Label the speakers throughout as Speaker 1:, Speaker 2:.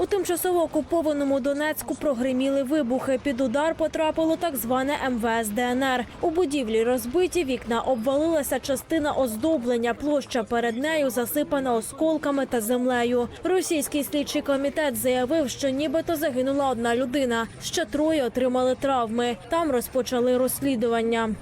Speaker 1: У тимчасово окупованому Донецьку прогриміли вибухи. Під удар потрапило так зване МВС ДНР. У будівлі розбиті вікна, обвалилася частина оздоблення. Площа перед нею засипана осколками та землею. Російський слідчий комітет заявив, що нібито загинула одна людина. Ще троє отримали травми. Там розпочали розслідування.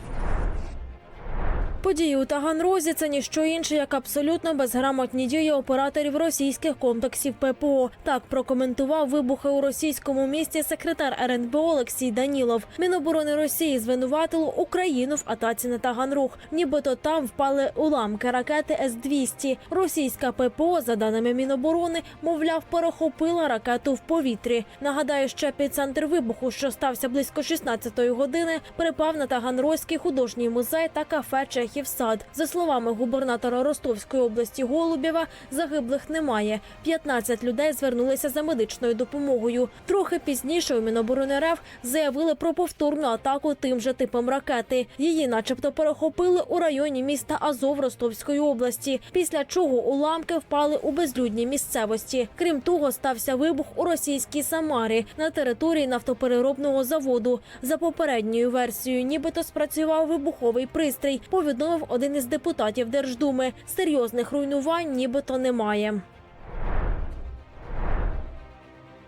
Speaker 1: Події у Таганрозі це ніщо інше, як абсолютно безграмотні дії операторів російських комплексів ППО. Так прокоментував вибухи у російському місті секретар РНБО Олексій Данілов. Міноборони Росії звинуватило Україну в атаці на Таганруг. Нібито там впали уламки ракети С-200. Російська ППО, за даними Міноборони, мовляв, перехопила ракету в повітрі. Нагадаю, що епіцентр вибуху, що стався близько 16-ї години, припав на Таганрозький художній музей та кафе Чехів сад. За словами губернатора Ростовської області Голубєва, загиблих немає. 15 людей звернулися за медичною допомогою. Трохи пізніше у Міноборони РФ заявили про повторну атаку тим же типом ракети. Її, начебто, перехопили у районі міста Азов Ростовської області. Після чого уламки впали у безлюдній місцевості. Крім того, стався вибух у російській Самарі на території нафтопереробного заводу. За попередньою версією, нібито спрацював вибуховий пристрій. Повідомив один із депутатів Держдуми. Серйозних руйнувань нібито немає.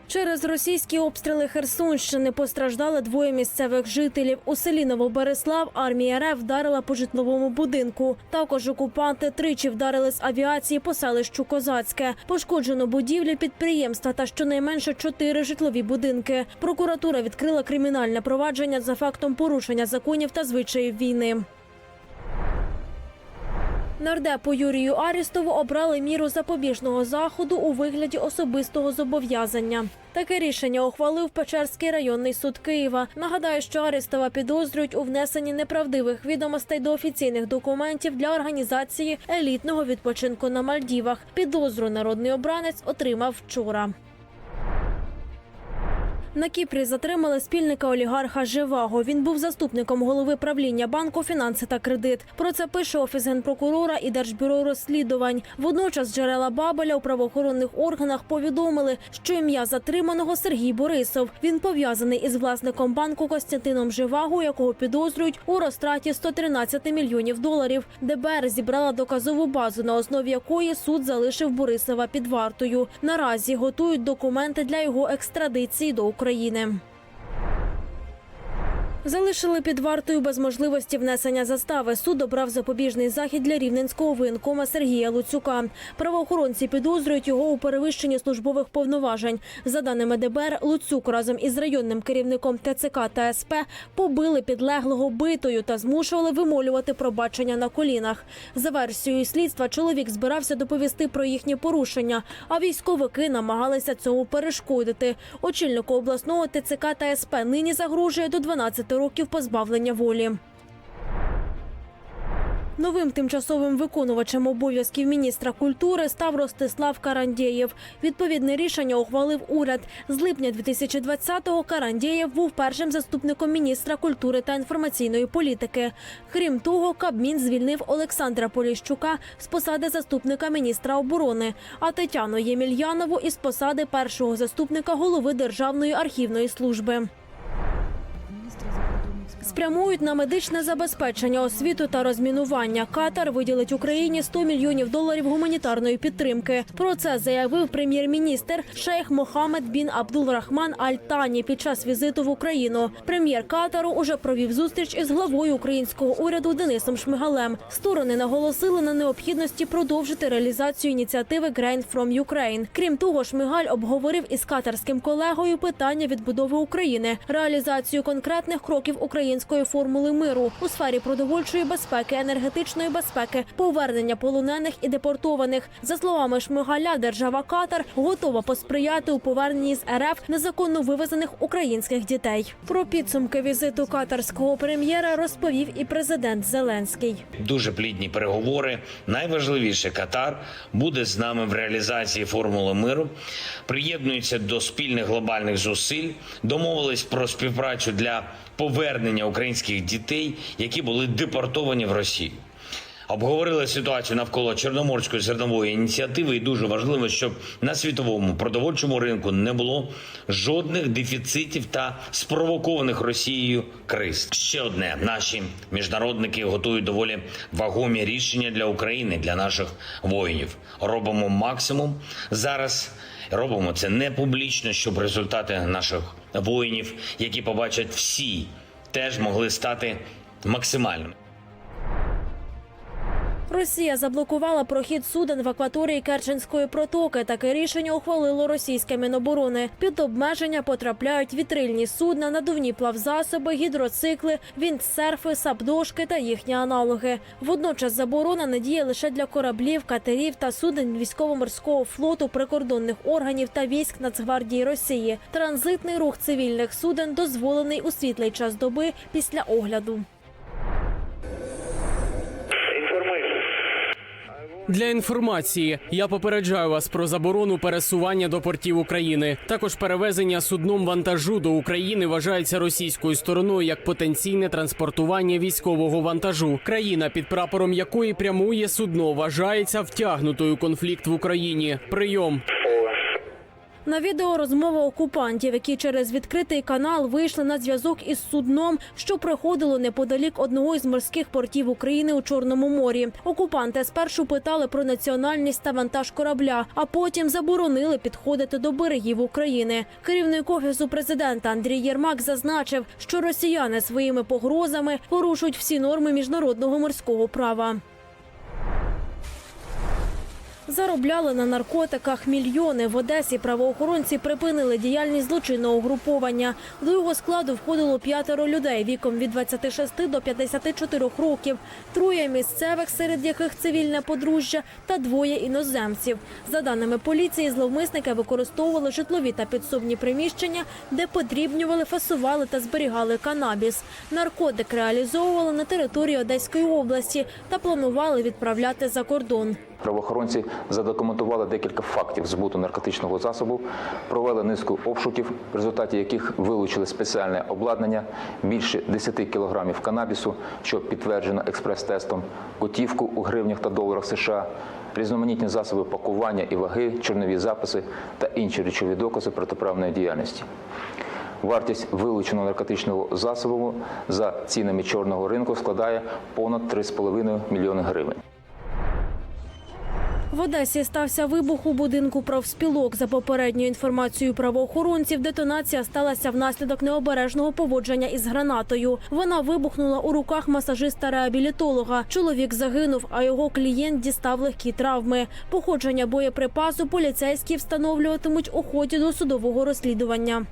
Speaker 1: Через російські обстріли Херсонщини постраждали двоє місцевих жителів. У селі Новобереслав армія РФ вдарила по житловому будинку. Також окупанти тричі вдарили з авіації по селищу Козацьке. Пошкоджено будівлі підприємства та щонайменше чотири житлові будинки. Прокуратура відкрила кримінальне провадження за фактом порушення законів та звичаїв війни. Нардепу Юрію Арістову обрали міру запобіжного заходу у вигляді особистого зобов'язання. Таке рішення ухвалив Печерський районний суд Києва. Нагадаю, що Арістова підозрюють у внесенні неправдивих відомостей до офіційних документів для організації елітного відпочинку на Мальдівах. Підозру народний обранець отримав вчора. На Кіпрі затримали спільника олігарха Живаго. Він був заступником голови правління банку фінанси та кредит. Про це пише офіс генпрокурора і держбюро розслідувань. Водночас джерела Бабеля у правоохоронних органах повідомили, що ім'я затриманого Сергій Борисов. Він пов'язаний із власником банку Костянтином Живаго, якого підозрюють у розтраті 113 мільйонів доларів. ДБР зібрала доказову базу, на основі якої суд залишив Борисова під вартою. Наразі готують документи для його екстрадиції до України. України. Залишили під вартою без можливості внесення застави. Суд обрав запобіжний захід для рівненського воєнкома Сергія Луцюка. Правоохоронці підозрюють його у перевищенні службових повноважень. За даними ДБР, Луцюк разом із районним керівником ТЦК та СП побили підлеглого битою та змушували вимолювати пробачення на колінах. За версією слідства, чоловік збирався доповісти про їхні порушення, а військовики намагалися цьому перешкодити. Очільнику обласного ТЦК та СП нині загрожує до 12 років позбавлення волі. Новим тимчасовим виконувачем обов'язків міністра культури став Ростислав Карандєєв. Відповідне рішення ухвалив уряд. З липня 2020-го Карандєєв був першим заступником міністра культури та інформаційної політики. Крім того, Кабмін звільнив Олександра Поліщука з посади заступника міністра оборони, а Тетяну Ємельянову із посади першого заступника голови Державної архівної служби. Спрямують на медичне забезпечення, освіту та розмінування. Катар виділить Україні 100 мільйонів доларів гуманітарної підтримки. Про це заявив прем'єр-міністр шейх Мохамед бін Абдул-Рахман Аль-Тані під час візиту в Україну. Прем'єр Катару уже провів зустріч із главою українського уряду Денисом Шмигалем. Сторони наголосили на необхідності продовжити реалізацію ініціативи Grain from Ukraine. Крім того, Шмигаль обговорив із катарським колегою питання відбудови України, реалізацію конкретних кроків української формули миру у сфері продовольчої безпеки, енергетичної безпеки, повернення полонених і депортованих. За словами Шмигаля, держава Катар готова посприяти у поверненні з РФ незаконно вивезених українських дітей. Про підсумки візиту катарського прем'єра розповів і президент Зеленський.
Speaker 2: дуже плідні переговори. Найважливіше Катар буде з нами в реалізації формули миру. Приєднується до спільних глобальних зусиль. Домовились про співпрацю для повернення українських дітей, які були депортовані в Росію. Обговорили ситуацію навколо Чорноморської зернової ініціативи, і дуже важливо, щоб на світовому продовольчому ринку не було жодних дефіцитів та спровокованих Росією криз. Ще одне: наші міжнародники готують доволі вагомі рішення для України, для наших воїнів. Робимо максимум зараз. Робимо це не публічно, щоб результати наших воїнів, які побачать всі, теж могли стати максимальними.
Speaker 1: Росія заблокувала прохід суден в акваторії Керченської протоки. Таке рішення ухвалило російське міноборони. Під обмеження потрапляють вітрильні судна, надувні плавзасоби, гідроцикли, віндсерфи, сапдошки та їхні аналоги. Водночас заборона не діє лише для кораблів, катерів та суден військово-морського флоту, прикордонних органів та військ Нацгвардії Росії. Транзитний рух цивільних суден дозволений у світлий час доби після огляду.
Speaker 3: Для інформації я попереджаю вас про заборону пересування до портів України. Також перевезення судном вантажу до України вважається російською стороною як потенційне транспортування військового вантажу. Країна, під прапором якої прямує судно, вважається втягнутою конфлікт в Україні. Прийом.
Speaker 1: На відео розмова окупантів, які через відкритий канал вийшли на зв'язок із судном, що проходило неподалік одного із морських портів України у Чорному морі. Окупанти спершу питали про національність та вантаж корабля, а потім заборонили підходити до берегів України. Керівник офісу президента Андрій Єрмак зазначив, що росіяни своїми погрозами порушують всі норми міжнародного морського права. Заробляли на наркотиках мільйони. В Одесі правоохоронці припинили діяльність злочинного угруповання. До його складу входило п'ятеро людей віком від 26 до 54 років. Троє місцевих, серед яких цивільне подружжя, та двоє іноземців. За даними поліції, зловмисники використовували житлові та підсобні приміщення, де подрібнювали, фасували та зберігали канабіс. Наркотик реалізовували на території Одеської області та планували відправляти за кордон.
Speaker 4: Правоохоронці задокументували декілька фактів збуту наркотичного засобу, провели низку обшуків, в результаті яких вилучили спеціальне обладнання, більше 10 кілограмів канабісу, що підтверджено експрес-тестом, готівку у гривнях та доларах США, різноманітні засоби пакування і ваги, чорнові записи та інші речові докази протиправної діяльності. Вартість вилученого наркотичного засобу за цінами чорного ринку складає понад 3,5 мільйони гривень.
Speaker 1: В Одесі стався вибух у будинку профспілок. За попередньою інформацією правоохоронців, детонація сталася внаслідок необережного поводження із гранатою. Вона вибухнула у руках масажиста-реабілітолога. Чоловік загинув, а його клієнт дістав легкі травми. Походження боєприпасу поліцейські встановлюватимуть у ході досудового розслідування.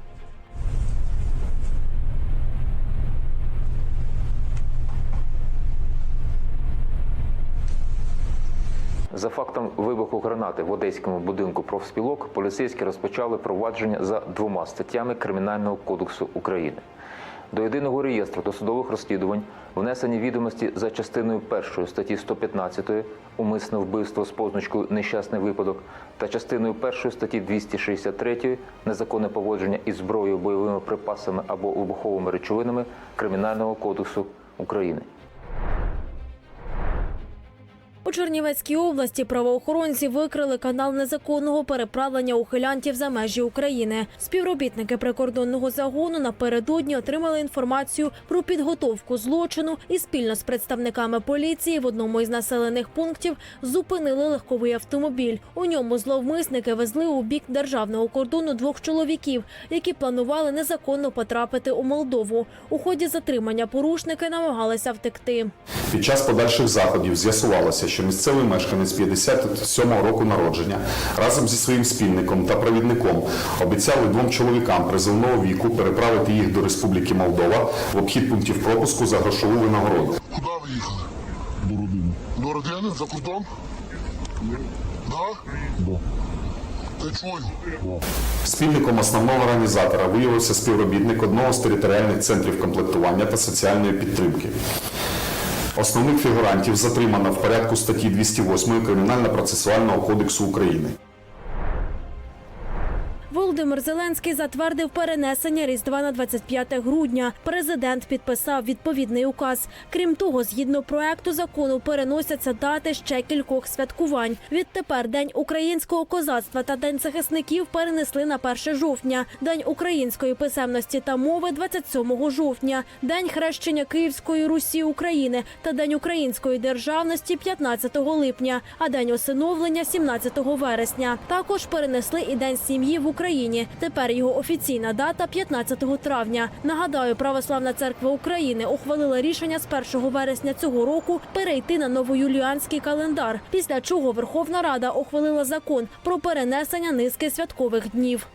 Speaker 4: За фактом вибуху гранати в одеському будинку профспілок поліцейські розпочали провадження за двома статтями Кримінального кодексу України. До єдиного реєстру досудових розслідувань внесені відомості за частиною першої статті 115 умисне вбивство з позначкою нещасний випадок та частиною першої статті 263 незаконне поводження із зброєю, бойовими припасами або вибуховими речовинами Кримінального кодексу України.
Speaker 1: У Чернівецькій області правоохоронці викрили канал незаконного переправлення ухилянтів за межі України. Співробітники прикордонного загону напередодні отримали інформацію про підготовку злочину і спільно з представниками поліції в одному із населених пунктів зупинили легковий автомобіль. У ньому зловмисники везли у бік державного кордону двох чоловіків, які планували незаконно потрапити у Молдову. У ході затримання порушники намагалися втекти.
Speaker 5: Під час подальших заходів з'ясувалося, що місцевий мешканець 57-го року народження разом зі своїм спільником та провідником обіцяли двом чоловікам призовного віку переправити їх до Республіки Молдова в обхід пунктів пропуску за грошову винагороду.
Speaker 6: Куди ви їхали? До родини. До родини? За кордон? Да? Да.
Speaker 5: Спільником основного організатора виявився співробітник одного з територіальних центрів комплектування та соціальної підтримки. Основних фігурантів затримано в порядку статті 208 Кримінально-процесуального кодексу України.
Speaker 1: Володимир Зеленський затвердив перенесення Різдва на 25 грудня. Президент підписав відповідний указ. Крім того, згідно проекту закону переносяться дати ще кількох святкувань. Відтепер День українського козацтва та День захисників перенесли на 1 жовтня, День української писемності та мови 27 жовтня, День хрещення Київської Русі України та День української державності 15 липня, а День усиновлення 17 вересня. Також перенесли і День сім'ї в Україні. Тепер його офіційна дата 15 травня. Нагадаю, Православна церква України ухвалила рішення з 1 вересня цього року перейти на новоюліанський календар. Після чого Верховна Рада ухвалила закон про перенесення низки святкових днів.